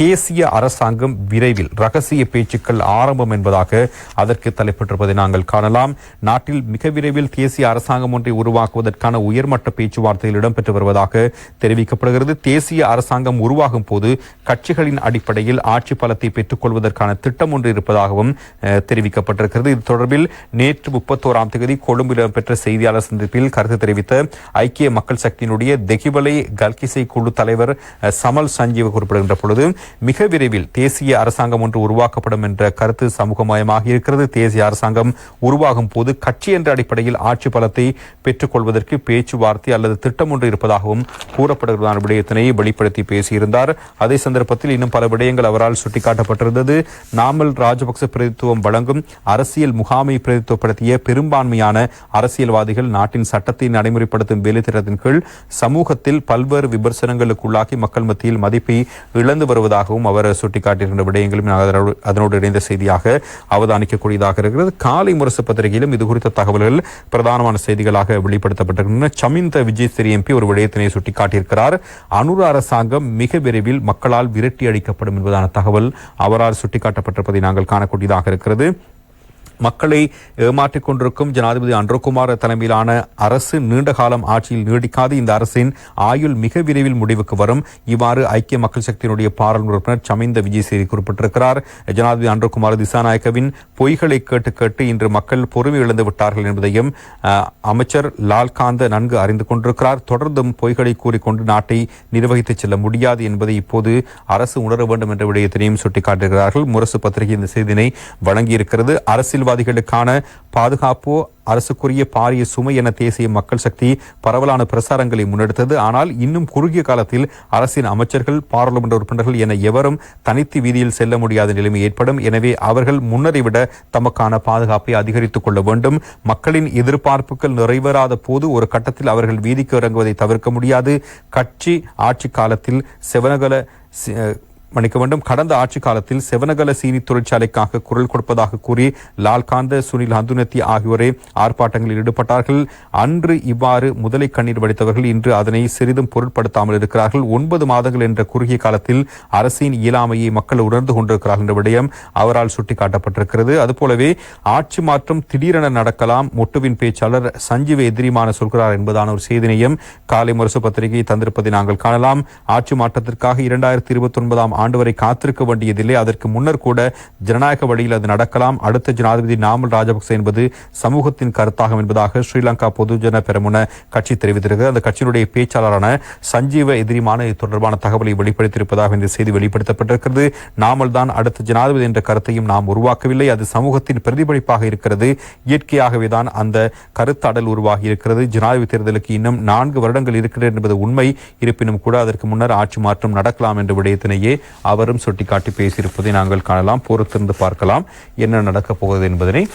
தேசிய அரசாங்கம் விரைவில் ரகசிய பேச்சுக்கள் ஆரம்பம் என்பதாக அதற்கு தலைப்பட்டிருப்பதை நாங்கள் காணலாம். நாட்டில் மிக விரைவில் தேசிய அரசாங்கம் ஒன்றை உருவாக்குவதற்கான உயர்மட்ட பேச்சுவார்த்தையில் இடம்பெற்று வருவதாக தெரிவிக்கப்படுகிறது. தேசிய அரசாங்கம் உருவாகும் போது கட்சிகளின் அடிப்படையில் ஆட்சி பலத்தை பெற்றுக் கொள்வதற்கான திட்டம் ஒன்று இருப்பதாகவும் தெரிவிக்கப்பட்டிருக்கிறது. இது தொடர்பில் நேற்று முப்பத்தோராம் தேதி கொழும்பில் இடம்பெற்ற செய்தியாளர் சந்திப்பில் கருத்து தெரிவித்த ஐக்கிய மக்கள் சக்தியினுடைய தெகிவலை கல்கிசை குழு தலைவர் சமல் சஞ்சீவ் குறிப்பிடுகின்ற பொழுது மிக விரைவில் தேசிய அரசாங்கம் ஒன்று உருவாக்கப்படும் என்ற கருத்து சமூகமயமாக இருக்கிறது. தேசிய அரசாங்கம் உருவாகும் போது கட்சி என்ற அடிப்படையில் ஆட்சி பலத்தை பெற்றுக் கொள்வதற்கு பேச்சுவார்த்தை அல்லது திட்டம் ஒன்று இருப்பதாகவும் கூறப்படுகிறதான விடயத்தினை வெளிப்படுத்தி பேசியிருந்தார். அதே சந்தர்ப்பத்தில் இன்னும் பல விடயங்கள் அவரால் சுட்டிக்காட்டப்பட்டிருந்தது. நாமல் ராஜபக்ச பிரதித்துவம் வழங்கும் அரசியல் முகாமை பிரதித்துவப்படுத்திய பெரும்பான்மையான அரசியல்வாதிகள் நாட்டின் சட்டத்தை நடைமுறைப்படுத்தும் வேலைத்திட்டத்தின் கீழ் சமூகத்தில் பல்வேறு விமர்சனங்களுக்குள்ளாகி மக்கள் மத்தியில் மதிப்பை இழந்து வருவதாக வருவதாகவும் அவர் சுட்டிக்காட்டியிருக்கின்ற விடயங்களும் அதனோடு அதனோடு இணைந்த செய்தியாக அவதானிக்கக்கூடியதாக இருக்கிறது. காலை முரசு பத்திரிகையிலும் இது குறித்த தகவல்கள் பிரதானமான செய்திகளாக வெளிப்படுத்தப்பட்டிருக்கின்றன. சமிந்த விஜய் சிறி எம்பி ஒரு விடயத்தினை சுட்டிக்காட்டியிருக்கிறார். அனுர அரசாங்கம் மிக விரைவில் மக்களால் விரட்டி அடிக்கப்படும் என்பதான தகவல் அவரால் சுட்டிக்காட்டப்பட்டிருப்பதை நாங்கள் காணக்கூடியதாக இருக்கிறது. மக்களை ஏமாற்றிக் கொண்டிருக்கும் ஜனாதிபதி அன்றகுமார் தலைமையிலான அரசு நீண்ட காலம் ஆட்சியில் நீடிக்காது. இந்த அரசின் ஆயுள் மிக விரைவில் முடிவுக்கு வரும். இவ்வாறு ஐக்கிய மக்கள் சக்தியினுடைய பாராளுமன்ற உறுப்பினர் சமிந்த விஜயசேரி குறிப்பிட்டிருக்கிறார். ஜனாதிபதி அன்றகுமார் திசாநாயக்கவின் பொய்களை கேட்டு கேட்டு இன்று மக்கள் பொறுமை இழந்து விட்டார்கள் என்பதையும் அமைச்சர் லால்காந்த நன்கு அறிந்து கொண்டிருக்கிறார். தொடர்ந்தும் பொய்களை கூறிக்கொண்டு நாட்டை நிர்வகித்து செல்ல முடியாது என்பதை இப்போது அரசு உணர வேண்டும் என்ற விடயத்தினையும் சுட்டிக்காட்டுகிறார்கள். முரசு பத்திரிகை இந்த செய்தியினை வழங்கியிருக்கிறது. அரசியல் அரசியல்வாதிகளுக்கான பாதுகாப்போ அரசுக்குரிய பாரிய சுமை என தேசிய மக்கள் சக்தி பரவலான பிரசாரங்களை முன்னெடுத்தது. ஆனால் இன்னும் குறுகிய காலத்தில் அரசின் அமைச்சர்கள் பாராளுமன்ற உறுப்பினர்கள் என எவரும் தனித்து வீதியில் செல்ல முடியாத நிலைமை ஏற்படும். எனவே அவர்கள் முன்னரை விட தமக்கான பாதுகாப்பை அதிகரித்துக் கொள்ள வேண்டும். மக்களின் எதிர்பார்ப்புகள் நிறைவேறாத போது ஒரு கட்டத்தில் அவர்கள் வீதிக்கு இறங்குவதை தவிர்க்க முடியாது. கட்சி ஆட்சி காலத்தில் செவனகல மன்னிக்க வேண்டும் கடந்த ஆட்சி காலத்தில் செவனகல சீனி தொழிற்சாலைக்காக குரல் கொடுப்பதாக கூறி லால்காந்த சுனில் ஹந்துனத்தி ஆகியோரே ஆர்ப்பாட்டங்களில் ஈடுபட்டார்கள். அன்று இவ்வாறு முதலை கண்ணீர் வடித்தவர்கள் இன்று அதனை சிறிதும் பொருட்படுத்தாமல் இருக்கிறார்கள். ஒன்பது மாதங்கள் என்ற குறுகிய காலத்தில் அரசின் இயலாமையை மக்கள் உணர்ந்து கொண்டிருக்கிறார்கள் என்ற விடயம் அவரால் சுட்டிக்காட்டப்பட்டிருக்கிறது. அதுபோலவே ஆட்சி மாற்றம் திடீரென நடக்கலாம் மொட்டுவின் பேச்சாளர் சஞ்சீவ எதிரிமான சொல்கிறார் என்பதான ஒரு செய்தினையும் காலை முரசு பத்திரிகை தந்திருப்பதை நாங்கள் காணலாம். ஆட்சி மாற்றத்திற்காக இரண்டாயிரத்தி இருபத்தி ஒன்பதாம் ஆண்டு வரை காத்திருக்க வேண்டியதில்லை. அதற்கு முன்னர் கூட ஜனநாயக வழியில் அது நடக்கலாம். அடுத்த ஜனாதிபதி நாமல் ராஜபக்சே என்பது சமூகத்தின் கருத்தாகும் என்பதாக ஸ்ரீலங்கா பொதுஜன பெரமுன கட்சி தெரிவித்திருக்கிறது. அந்த கட்சியினுடைய பேச்சாளரான சஞ்சீவ எதிரிமான இது தொடர்பான தகவலை வெளிப்படுத்தியிருப்பதாக இந்த செய்தி வெளிப்படுத்தப்பட்டிருக்கிறது. நாமல் தான் அடுத்த ஜனாதிபதி என்ற கருத்தையும் நாம் உருவாக்கவில்லை. அது சமூகத்தின் பிரதிபலிப்பாக இருக்கிறது. இயற்கையாகவே தான் அந்த கருத்தாடல் உருவாகி இருக்கிறது. ஜனாதிபதி தேர்தலுக்கு இன்னும் நான்கு வருடங்கள் இருக்கிறது என்பது உண்மை. இருப்பினும் கூட அதற்கு முன்னர் ஆட்சி மாற்றம் நடக்கலாம் என்ற விடயத்தினையே அவரும் சுட்டிக்காட்டி பேசியிருப்பதை நாங்கள் காணலாம். பொறுத்திருந்து பார்க்கலாம். என்ன நடக்கப் போகிறது என்பதனை